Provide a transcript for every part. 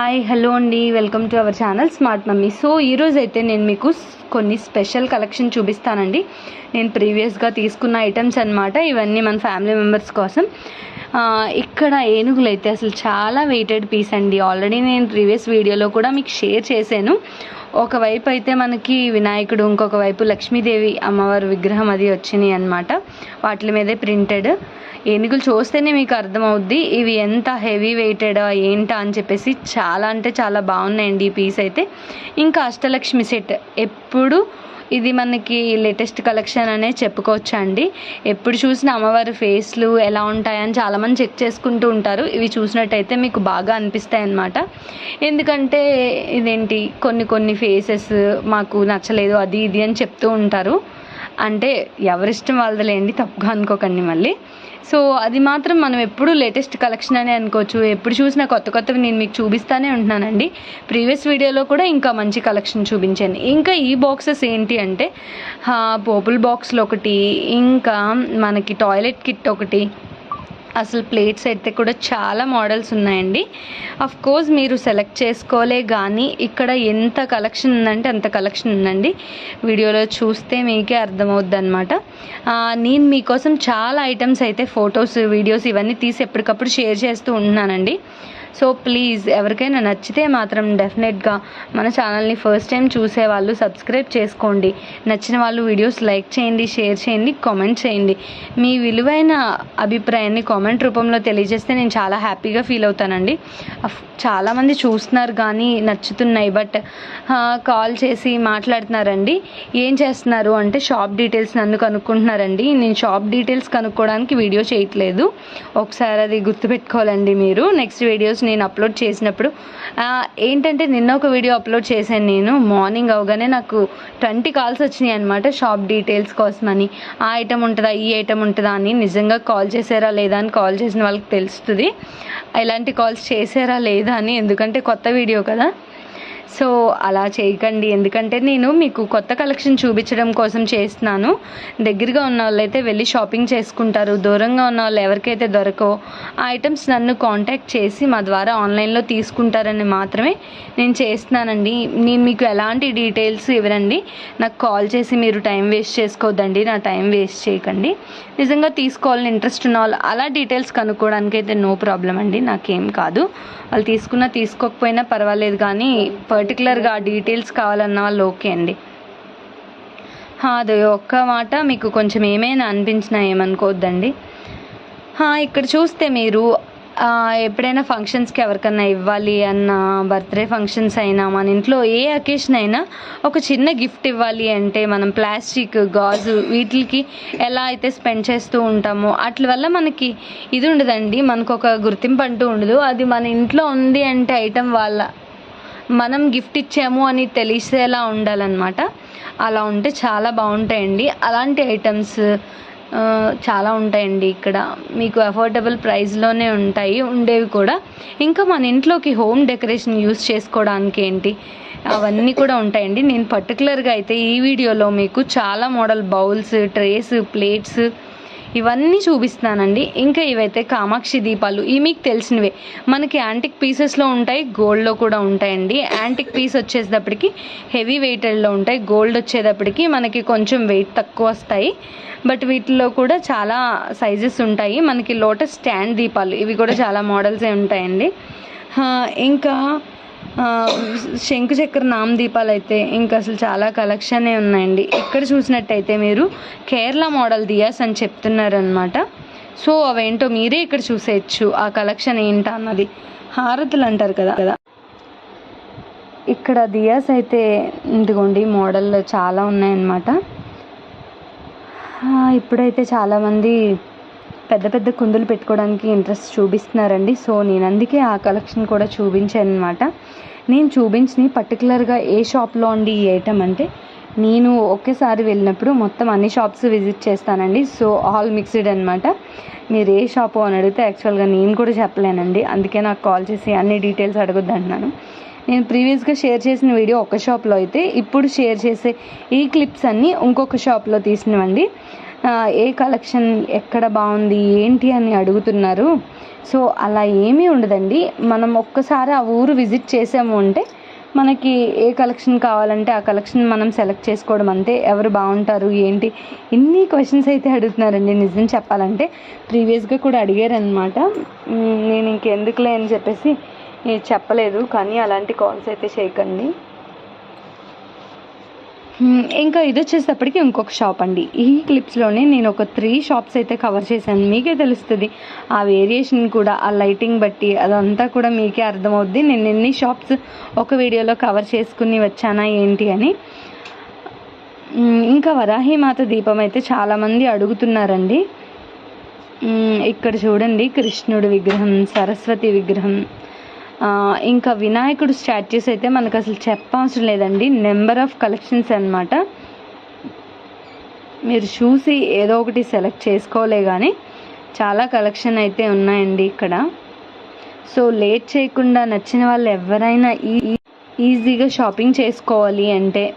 Hi hello అండి. Welcome to our channel smart mummy so ఈరోజు అయితే నేను మీకు కొన్ని స్పెషల్ కలెక్షన్ చూపిస్తానండి. నేను ప్రీవియస్గా తీసుకున్న ఐటమ్స్ అన్నమాట. ఇవన్నీ మన ఫ్యామిలీ మెంబర్స్ కోసం. ఇక్కడ ఏనుగులు అయితే అసలు చాలా వెయిటెడ్ పీస్ అండి. ఆల్రెడీ నేను ప్రీవియస్ వీడియోలో కూడా మీకు షేర్ చేశాను. ఒకవైపు అయితే మనకి వినాయకుడు ఇంకొక వైపు లక్ష్మీదేవి అమ్మవారి విగ్రహం అది వచ్చినాయి అనమాట వాటి మీదే ప్రింటెడ్ ఏనుగులు చూస్తేనే మీకు అర్థమవుద్ది. ఇవి ఎంత హెవీ వెయిటెడ్ ఏంటా అని చెప్పేసి చాలా అంటే చాలా బాగున్నాయండి ఈ పీస్ అయితే. ఇంకా అష్టలక్ష్మి సెట్ ఎప్పుడు ఇది మనకి లేటెస్ట్ కలెక్షన్ అనే చెప్పుకోవచ్చు అండి ఎప్పుడు చూసినా అమ్మవారి ఫేస్లు ఎలా ఉంటాయని చాలామంది చెక్ చేసుకుంటూ ఉంటారు. ఇవి చూసినట్టయితే మీకు బాగా అనిపిస్తాయి అన్నమాట ఎందుకంటే ఇదేంటి కొన్ని కొన్ని ఫేసెస్ మాకు నచ్చలేదు అది ఇది అని చెప్తూ ఉంటారు. అంటే ఎవరిష్టం వాళ్ళదిలేండి తప్పుగా అనుకోకండి మళ్ళీ. సో అది మాత్రం మనం ఎప్పుడు లేటెస్ట్ కలెక్షన్ అనే అనుకోవచ్చు. ఎప్పుడు చూసినా కొత్త కొత్తవి నేను మీకు చూపిస్తానే ఉంటున్నానండి. ప్రీవియస్ వీడియోలో కూడా ఇంకా మంచి కలెక్షన్ చూపించాను. ఇంకా ఈ బాక్సెస్ ఏంటి అంటే పోపుల్ బాక్స్లో ఒకటి ఇంకా మనకి టాయిలెట్ కిట్ ఒకటి అసలు ప్లేట్స్ అయితే కూడా చాలా మోడల్స్ ఉన్నాయండి. అఫ్ కోర్స్ మీరు సెలెక్ట్ చేసుకోలే కానీ ఇక్కడ ఎంత కలెక్షన్ ఉందంటే అంత కలెక్షన్ ఉందండి. వీడియోలో చూస్తే మీకే అర్థమవుద్ది అనమాట నేను మీకోసం చాలా ఐటమ్స్ అయితే ఫొటోస్ వీడియోస్ ఇవన్నీ తీసి ఎప్పటికప్పుడు షేర్ చేస్తూ ఉంటున్నానండి. సో ప్లీజ్ ఎవరికైనా నచ్చితే మాత్రం డెఫినెట్గా మన ఛానల్ని ఫస్ట్ టైం చూసే వాళ్ళు సబ్స్క్రైబ్ చేసుకోండి. నచ్చిన వాళ్ళు వీడియోస్ లైక్ చేయండి షేర్ చేయండి కామెంట్ చేయండి. మీ విలువైన అభిప్రాయాన్ని కామెంట్ రూపంలో తెలియజేస్తే నేను చాలా హ్యాపీగా ఫీల్ అవుతానండి. చాలామంది చూస్తున్నారు కానీ నచ్చుతున్నాయి బట్ కాల్ చేసి మాట్లాడుతున్నారండి. ఏం చేస్తున్నారు అంటే షాప్ డీటెయిల్స్ నన్ను కనుక్కుంటున్నారండి. నేను షాప్ డీటెయిల్స్ కనుక్కోవడానికి వీడియో చేయట్లేదు. ఒకసారి అది గుర్తుపెట్టుకోవాలండి మీరు. నెక్స్ట్ వీడియోస్ నేను అప్లోడ్ చేసినప్పుడు ఏంటంటే నిన్న ఒక వీడియో అప్లోడ్ చేశాను నేను మార్నింగ్ అవగానే నాకు ట్వంటీ కాల్స్ వచ్చినాయి అనమాట షాప్ డీటెయిల్స్ కోసమని. ఆ ఐటమ్ ఉంటుందా ఈ ఐటమ్ ఉంటుందా అని నిజంగా కాల్ చేశారా లేదా అని కాల్ చేసిన వాళ్ళకి తెలుస్తుంది. ఎలాంటి కాల్స్ చేశారా లేదా అని ఎందుకంటే కొత్త వీడియో కదా. సో అలా చేయకండి. ఎందుకంటే నేను మీకు కొత్త కలెక్షన్ చూపించడం కోసం చేస్తున్నాను. దగ్గరగా ఉన్న వాళ్ళైతే వెళ్ళి షాపింగ్ చేసుకుంటారు. దూరంగా ఉన్న వాళ్ళు ఎవరికైతే దొరకో ఆ ఐటమ్స్ నన్ను కాంటాక్ట్ చేసి మా ద్వారా ఆన్లైన్లో తీసుకుంటారని మాత్రమే నేను చేస్తున్నానండి. నేను మీకు ఎలాంటి డీటెయిల్స్ ఇవ్వనండి. నాకు కాల్ చేసి మీరు టైం వేస్ట్ చేసుకోవద్దండి. నా టైం వేస్ట్ చేయకండి. నిజంగా తీసుకోవాలని ఇంట్రెస్ట్ ఉన్న వాళ్ళు అలా డీటెయిల్స్ కనుక్కోవడానికి అయితే నో ప్రాబ్లం అండి. నాకేం కాదు. వాళ్ళు తీసుకున్నా తీసుకోకపోయినా పర్వాలేదు కానీ పర్టికులర్గా డీటెయిల్స్ కావాలన్న వాళ్ళు ఓకే అండి. అది ఒక్క మాట మీకు కొంచెం ఏమైనా అనిపించినా ఏమనుకోవద్దండి. ఇక్కడ చూస్తే మీరు ఎప్పుడైనా ఫంక్షన్స్కి ఎవరికన్నా ఇవ్వాలి అన్న బర్త్డే ఫంక్షన్స్ అయినా మన ఇంట్లో ఏ అకేషన్ అయినా ఒక చిన్న గిఫ్ట్ ఇవ్వాలి అంటే మనం ప్లాస్టిక్ గాజు వీటికి ఎలా అయితే స్పెండ్ చేస్తూ ఉంటామో అట్ల వల్ల మనకి ఇది ఉండదండి. మనకు ఒక గుర్తింపు అంటూ ఉండదు. అది మన ఇంట్లో ఉంది అంటే ఐటెం వాళ్ళ మనం గిఫ్ట్ ఇచ్చాము అని తెలిసేలా ఉండాలన్నమాట. అలా ఉంటే చాలా బాగుంటాయండి. అలాంటి ఐటమ్స్ చాలా ఉంటాయండి ఇక్కడ. మీకు అఫోర్డబుల్ ప్రైస్లోనే ఉంటాయి ఉండేవి కూడా. ఇంకా మన ఇంట్లోకి హోమ్ డెకరేషన్ యూస్ చేసుకోవడానికి ఏంటి? అవన్నీ కూడా ఉంటాయండి. నేను పర్టికులర్గా అయితే ఈ వీడియోలో మీకు చాలా మోడల్ బౌల్స్ ట్రేస్ ప్లేట్స్ ఇవన్నీ చూపిస్తానండి ఇంకా ఇవైతే కామాక్షి దీపాలు. ఇవి మీకు తెలిసినవే. మనకి యాంటిక్ పీసెస్లో ఉంటాయి గోల్డ్లో కూడా ఉంటాయండి. యాంటిక్ పీస్ వచ్చేటప్పటికి హెవీ వెయిటెడ్లో ఉంటాయి. గోల్డ్ వచ్చేటప్పటికి మనకి కొంచెం వెయిట్ తక్కువ వస్తాయి. బట్ వీటిలో కూడా చాలా సైజెస్ ఉంటాయి. మనకి లోటస్ స్టాండ్ దీపాలు. ఇవి కూడా చాలా మోడల్సే ఉంటాయండి. ఇంకా శంకు చక్ర నామ దీపాలు అయితే ఇంకా అసలు చాలా కలెక్షనే ఉన్నాయండి. ఇక్కడ చూసినట్టయితే మీరు కేరళ మోడల్ దియాస్ అని చెప్తున్నారనమాట సో అవేంటో మీరే ఇక్కడ చూసేయచ్చు. ఆ కలెక్షన్ ఏంటా అన్నది హారతులు అంటారు కదా. కదా ఇక్కడ దియాస్ అయితే ఇదిగోండి మోడల్ చాలా ఉన్నాయన్నమాట. ఇప్పుడైతే చాలామంది పెద్ద పెద్ద కుందులు పెట్టుకోవడానికి ఇంట్రెస్ట్ చూపిస్తున్నారండి. సో నేను అందుకే ఆ కలెక్షన్ కూడా చూపించాను అనమాట నేను చూపించిన పర్టికులర్గా ఏ షాప్లో ఉండి ఈ ఐటమ్ అంటే నేను ఒకేసారి వెళ్ళినప్పుడు మొత్తం అన్ని షాప్స్ విజిట్ చేస్తానండి. సో ఆల్ మిక్స్డ్ అనమాట మీరు ఏ షాపు అని అడిగితే యాక్చువల్గా నేను కూడా చెప్పలేనండి. అందుకే నాకు కాల్ చేసి అన్ని డీటెయిల్స్ అడగొద్దు అంటున్నాను నేను ప్రీవియస్గా షేర్ చేసిన వీడియో ఒక షాప్లో అయితే ఇప్పుడు షేర్ చేసే ఈ క్లిప్స్ అన్నీ ఇంకొక షాప్లో తీసినవండి. ఏ కలెక్షన్ ఎక్కడ బాగుంది ఏంటి అని అడుగుతున్నారు. సో అలా ఏమీ ఉండదండి. మనం ఒక్కసారి ఆ ఊరు విజిట్ చేసాము అంటే మనకి ఏ కలెక్షన్ కావాలంటే ఆ కలెక్షన్ మనం సెలెక్ట్ చేసుకోవడం అంతే. ఎవరు బాగుంటారు ఏంటి? ఇన్ని క్వశ్చన్స్ అయితే అడుగుతున్నారండి. నిజం చెప్పాలంటే ప్రీవియస్గా కూడా అడిగారనమాట నేను ఇంకెందుకులే అని చెప్పేసి చెప్పలేదు. కానీ అలాంటి కాల్స్ అయితే చేయకండి. ఇంకా ఇది వచ్చేటప్పటికి ఇంకొక షాప్ అండి. ఈ క్లిప్స్లోనే నేను ఒక త్రీ షాప్స్ అయితే కవర్ చేశాను. మీకే తెలుస్తుంది. ఆ వేరియేషన్ కూడా ఆ లైటింగ్ బట్టి అదంతా కూడా మీకే అర్థమవుద్ది. నేను ఎన్ని షాప్స్ ఒక వీడియోలో కవర్ చేసుకుని వచ్చానా ఏంటి అని. ఇంకా వరాహిమాత దీపం అయితే చాలామంది అడుగుతున్నారండి. ఇక్కడ చూడండి కృష్ణుడి విగ్రహం సరస్వతి విగ్రహం. ఇంకా వినాయకుడు స్టాచ్యూస్ అయితే మనకు అసలు చెప్పవసరం లేదండి. నెంబర్ ఆఫ్ కలెక్షన్స్ అన్నమాట. మీరు చూసి ఏదో ఒకటి సెలెక్ట్ చేసుకోలే కానీ చాలా కలెక్షన్ అయితే ఉన్నాయండి ఇక్కడ. సో లేట్ చేయకుండా నచ్చిన వాళ్ళు ఎవరైనా ఈ ఈ- ఈజీగా షాపింగ్ చేసుకోవాలి అంటే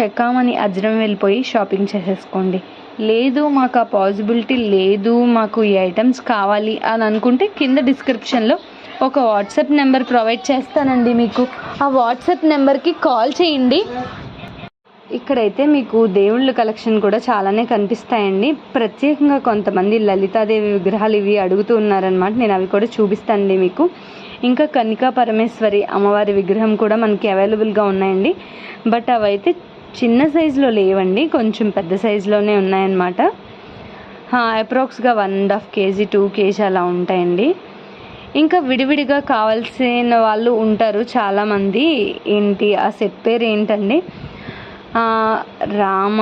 చెక్కామని అజ్రం వెళ్ళిపోయి షాపింగ్ చేసేసుకోండి. లేదు మాకు ఆ పాసిబిలిటీ లేదు మాకు ఈ ఐటమ్స్ కావాలి అని అనుకుంటే కింద డిస్క్రిప్షన్లో ఒక వాట్సాప్ నెంబర్ ప్రొవైడ్ చేస్తానండి మీకు. ఆ వాట్సాప్ నెంబర్కి కాల్ చేయండి. ఇక్కడైతే మీకు దేవుళ్ళ కలెక్షన్ కూడా చాలానే కనిపిస్తాయండి. ప్రత్యేకంగా కొంతమంది లలితాదేవి విగ్రహాలు ఇవి అడుగుతూ ఉన్నారనమాట నేను అవి కూడా చూపిస్తానండి మీకు. ఇంకా కన్నికా పరమేశ్వరి అమ్మవారి విగ్రహం కూడా మనకి అవైలబుల్గా ఉన్నాయండి. బట్ అవైతే చిన్న సైజులో లేవండి కొంచెం పెద్ద సైజులోనే ఉన్నాయన్నమాట. అప్రాక్స్గా one and half KG two KG అలా ఉంటాయండి. ఇంకా విడివిడిగా కావాల్సిన వాళ్ళు ఉంటారు చాలామంది. ఏంటి ఆ సెట్ పేరు ఏంటండి? రామ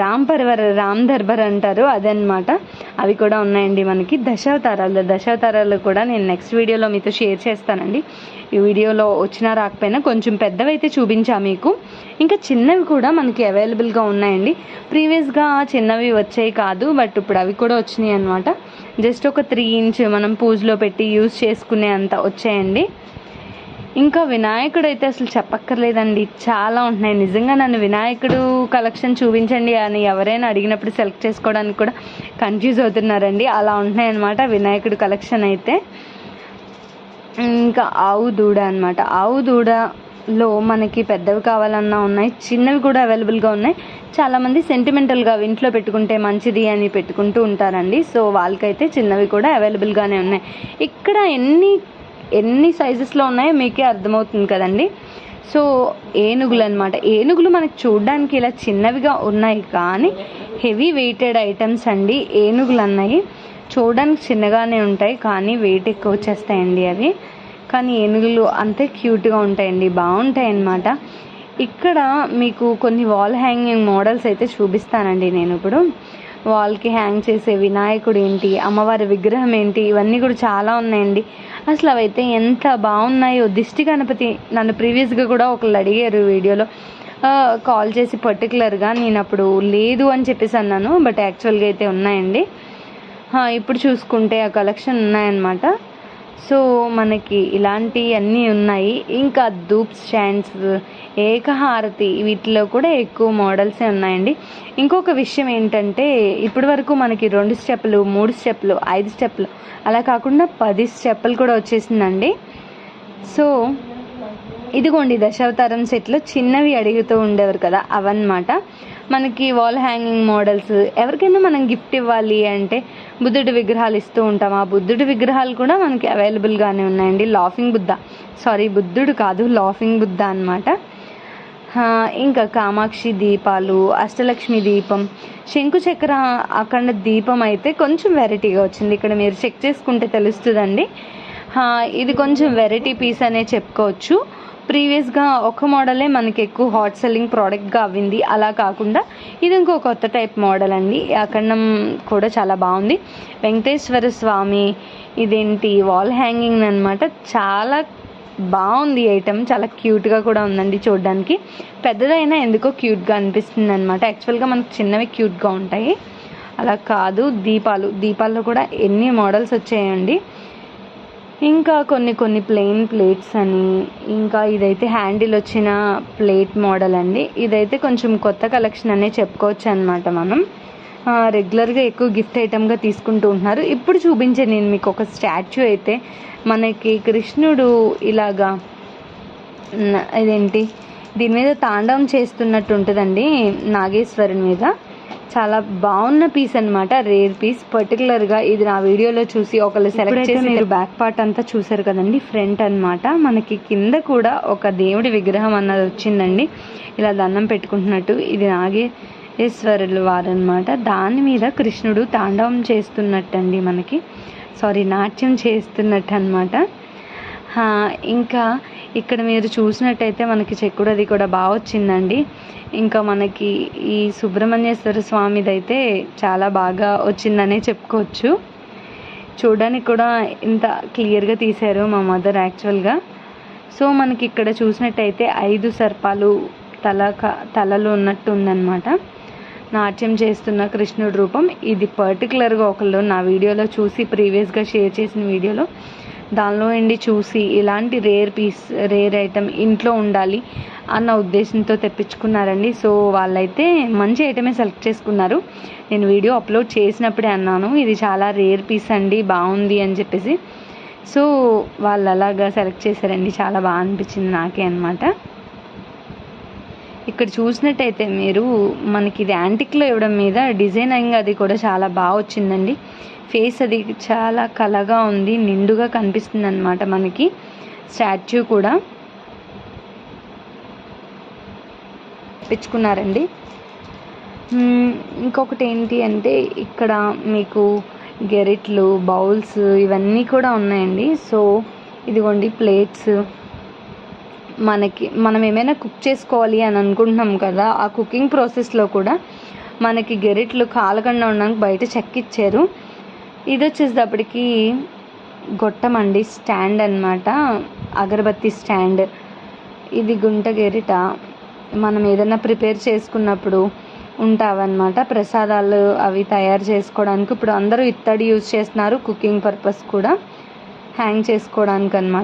రామ్ పర్వర్ రామ్ దర్బార్ అంటారు అదనమాట అవి కూడా ఉన్నాయండి మనకి దశావతారాలు. దశావతారాలు కూడా నేను నెక్స్ట్ వీడియోలో మీతో షేర్ చేస్తానండి. ఈ వీడియోలో వచ్చినా రాకపోయినా కొంచెం పెద్దవైతే చూపించా మీకు. ఇంకా చిన్నవి కూడా మనకి అవైలబుల్గా ఉన్నాయండి. ప్రీవియస్గా చిన్నవి వచ్చాయి కాదు బట్ ఇప్పుడు అవి కూడా వచ్చినాయి అనమాట జస్ట్ ఒక త్రీ ఇంచ్ మనం పూజలో పెట్టి యూజ్ చేసుకునే అంత వచ్చాయండి. ఇంకా వినాయకుడు అయితే అసలు చెప్పక్కర్లేదండి. చాలా ఉంటున్నాయి. నిజంగా నన్ను వినాయకుడు కలెక్షన్ చూపించండి అని ఎవరైనా అడిగినప్పుడు సెలెక్ట్ చేసుకోవడానికి కూడా కన్ఫ్యూజ్ అవుతున్నారండి. అలా ఉంటున్నాయి అనమాట వినాయకుడు కలెక్షన్ అయితే. ఇంకా ఆవు దూడ అనమాట ఆవు దూడలో మనకి పెద్దవి కావాలన్నా ఉన్నాయి. చిన్నవి కూడా అవైలబుల్గా ఉన్నాయి. చాలామంది సెంటిమెంటల్గా ఇంట్లో పెట్టుకుంటే మంచిది అని పెట్టుకుంటూ ఉంటారండి. సో వాళ్ళకైతే చిన్నవి కూడా అవైలబుల్గానే ఉన్నాయి. ఇక్కడ ఎన్ని ఎన్ని సైజెస్లో ఉన్నాయో మీకే అర్థమవుతుంది కదండి. సో ఏనుగులు అనమాట ఏనుగులు మనకు చూడడానికి ఇలా చిన్నవిగా ఉన్నాయి కానీ హెవీ వెయిటెడ్ ఐటమ్స్ అండి. ఏనుగులు అన్నాయి చూడడానికి చిన్నగానే ఉంటాయి కానీ వెయిట్ ఎక్కువ వచ్చేస్తాయండి అవి. కానీ ఏనుగులు అంతే క్యూట్గా ఉంటాయండి. బాగుంటాయి అన్నమాట. ఇక్కడ మీకు కొన్ని వాల్ హ్యాంగింగ్ మోడల్స్ అయితే చూపిస్తానండి నేను ఇప్పుడు. వాల్కి హ్యాంగ్ చేసే వినాయకుడు ఏంటి అమ్మవారి విగ్రహం ఏంటి ఇవన్నీ కూడా చాలా ఉన్నాయండి. అసలు అవైతే ఎంత బాగున్నాయో దిష్టి గణపతి నన్ను ప్రీవియస్గా కూడా ఒకళ్ళు అడిగారు వీడియోలో. కాల్ చేసి పర్టికులర్గా నేను అప్పుడు లేదు అని చెప్పేసి అన్నాను బట్ యాక్చువల్గా అయితే ఉన్నాయండి. ఇప్పుడు చూసుకుంటే ఆ కలెక్షన్ ఉన్నాయన్నమాట. సో మనకి ఇలాంటి అన్నీ ఉన్నాయి. ఇంకా ధూప్ స్టాండ్స్ ఏకహారతి వీటిలో కూడా ఎక్కువ మోడల్సే ఉన్నాయండి. ఇంకొక విషయం ఏంటంటే ఇప్పటి వరకు మనకి రెండు స్టెప్పులు మూడు స్టెప్పులు ఐదు స్టెప్పులు అలా కాకుండా పది స్టెప్పులు కూడా వచ్చేసిందండి. సో ఇదిగోండి దశావతారం సెట్లో చిన్నవి అడుగుతూ ఉండేవారు కదా అవన్నమాట. మనకి వాల్ హ్యాంగింగ్ మోడల్స్ ఎవరికైనా మనం గిఫ్ట్ ఇవ్వాలి అంటే బుద్ధుడి విగ్రహాలు ఇస్తూ ఉంటాం. ఆ బుద్ధుడి విగ్రహాలు కూడా మనకి అవైలబుల్గానే ఉన్నాయండి. లాఫింగ్ బుద్ధ సారీ బుద్ధుడు కాదు లాఫింగ్ బుద్ధ అనమాట ఇంకా కామాక్షి దీపాలు అష్టలక్ష్మి దీపం. శంకు చక్ర అఖండ దీపం అయితే కొంచెం వెరైటీగా వచ్చింది. ఇక్కడ మీరు చెక్ చేసుకుంటే తెలుస్తుందండి. ఇది కొంచెం వెరైటీ పీస్ అనే చెప్పుకోవచ్చు. ప్రీవియస్గా ఒక మోడలే మనకి ఎక్కువ హాట్ సెల్లింగ్ ప్రోడక్ట్గా అవ్వింది. అలా కాకుండా ఇది ఇంకో కొత్త టైప్ మోడల్ అండి. అఖండం కూడా చాలా బాగుంది. వెంకటేశ్వర స్వామి ఇదేంటి వాల్ హ్యాంగింగ్ అనమాట చాలా బాగుంది ఐటమ్ చాలా క్యూట్గా కూడా ఉందండి చూడడానికి. పెద్దదైనా ఎందుకో క్యూట్గా అనిపిస్తుంది అనమాట యాక్చువల్గా మనకు చిన్నవి క్యూట్గా ఉంటాయి. అలా కాదు దీపాలు. దీపాల్లో కూడా ఎన్ని మోడల్స్ వచ్చాయండి. ఇంకా కొన్ని కొన్ని ప్లెయిన్ ప్లేట్స్ అని ఇంకా ఇదైతే హ్యాండిల్ వచ్చిన ప్లేట్ మోడల్ అండి. ఇదైతే కొంచెం కొత్త కలెక్షన్ అనే చెప్పుకోవచ్చు అనమాట మనం. రెగ్యులర్గా ఎక్కువ గిఫ్ట్ ఐటమ్గా తీసుకుంటూ ఉంటున్నారు. ఇప్పుడు చూపించే నేను మీకు ఒక స్టాచ్యూ అయితే మనకి కృష్ణుడు ఇలాగా ఇదేంటి? దీని మీద తాండవం చేస్తున్నట్టు ఉంటుందండి నాగేశ్వరుని మీద. చాలా బాగున్న పీస్ అన్నమాట రేర్ పీస్ పర్టికులర్గా ఇది నా వీడియోలో చూసి ఒకళ్ళు సెలెక్ట్ చేసి మీరు బ్యాక్ పార్ట్ అంతా చూసారు కదండి ఫ్రంట్ అన్నమాట. మనకి కింద కూడా ఒక దేవుడి విగ్రహం అన్నది వచ్చిందండి. ఇలా దండం పెట్టుకుంటున్నట్టు ఇది నాగేశ్వరులు వారనమాట దాని మీద కృష్ణుడు తాండవం చేస్తున్నట్టండి మనకి. సారీ నాట్యం చేస్తున్నట్టు అనమాట ఇంకా ఇక్కడ మీరు చూసినట్టయితే మనకి చెక్కుడు అది కూడా బాగా వచ్చిందండి. ఇంకా మనకి ఈ సుబ్రహ్మణ్యేశ్వర స్వామిదైతే చాలా బాగా వచ్చిందనే చెప్పుకోవచ్చు. చూడడానికి కూడా ఇంత క్లియర్గా తీశారు మా మదర్ యాక్చువల్గా. సో మనకి ఇక్కడ చూసినట్టయితే ఐదు సర్పాలు తల క- తలలు ఉన్నట్టు ఉందన్నమాట. నాట్యం చేస్తున్న కృష్ణుడి రూపం. ఇది పర్టికులర్గా ఒకళ్ళు నా వీడియోలో చూసి ప్రీవియస్గా షేర్ చేసిన వీడియోలో దానిలో ఎండి చూసి ఇలాంటి రేర్ పీస్ రేర్ ఐటమ్ ఇంట్లో ఉండాలి అన్న ఉద్దేశంతో తెప్పించుకున్నారండి. సో వాళ్ళైతే మంచి ఐటమే సెలెక్ట్ చేసుకున్నారు. నేను వీడియో అప్లోడ్ చేసినప్పుడే అన్నాను ఇది చాలా రేర్ పీస్ అండి బాగుంది అని చెప్పేసి. సో వాళ్ళు అలాగా సెలెక్ట్ చేశారండి. చాలా బాగా అనిపించింది నాకే అన్నమాట. ఇక్కడ చూసినట్టయితే మీరు మనకి ఇది యాంటిక్లో ఇవ్వడం మీద డిజైనింగ్ అది కూడా చాలా బాగా వచ్చిందండి. ఫేస్ అది చాలా కలగా ఉంది నిండుగా కనిపిస్తుంది అనమాట మనకి. స్టాచ్యూ కూడా. తెచ్చుకున్నారండి ఇంకొకటి ఏంటి అంటే ఇక్కడ మీకు గెరెట్లు బౌల్స్ ఇవన్నీ కూడా ఉన్నాయండి. సో ఇదిగోండి ప్లేట్స్. మనకి మనం ఏమైనా కుక్ చేసుకోవాలి అని అనుకుంటున్నాం కదా ఆ కుకింగ్ ప్రాసెస్లో కూడా మనకి గెరెట్లు కాలకుండా ఉండడానికి బయట చెక్కిచ్చారు ఇది వచ్చేటప్పటికి గొట్టం అండి స్టాండ్ అన్నమాట. అగరబత్తి స్టాండ్. ఇది గుంట గెరిట మనం ఏదైనా ప్రిపేర్ చేసుకున్నప్పుడు ఉంటావన్నమాట. ప్రసాదాలు అవి తయారు చేసుకోవడానికి. ఇప్పుడు అందరూ ఇత్తడి యూజ్ చేస్తున్నారు కుకింగ్ పర్పస్ కూడా. హ్యాంగ్ చేసుకోవడానికి అన్నమాట